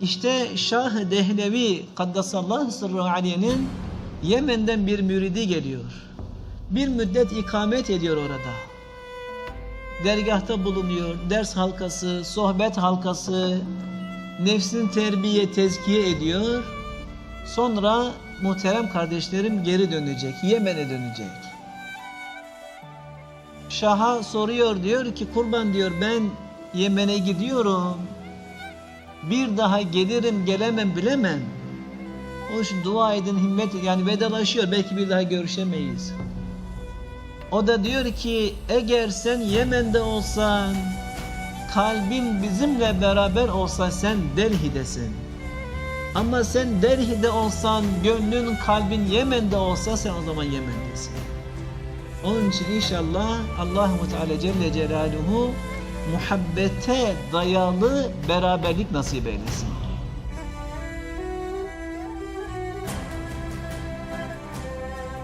İşte Şah Dehlevi Kaddesallahu sırrı aliyenin Yemen'den bir müridi geliyor. Bir müddet ikamet ediyor orada. Dergahta bulunuyor, ders halkası, sohbet halkası, nefsini terbiye, tezkiye ediyor. Sonra muhterem kardeşlerim geri dönecek, Yemen'e dönecek. Şah'a soruyor diyor ki kurban diyor ben Yemen'e gidiyorum. Bir daha gelirim gelemem bilemem. O için dua edin himmet yani vedalaşıyor belki bir daha görüşemeyiz. O da diyor ki eğer sen Yemen'de olsan kalbin bizimle beraber olsa sen Delhi'desin. Ama sen Delhi'de olsan gönlün kalbin Yemen'de olsa sen o zaman Yemen'desin. Onun için inşallah Allahu Teala Celle Celaluhu muhabbete dayalı beraberlik nasip eylesin.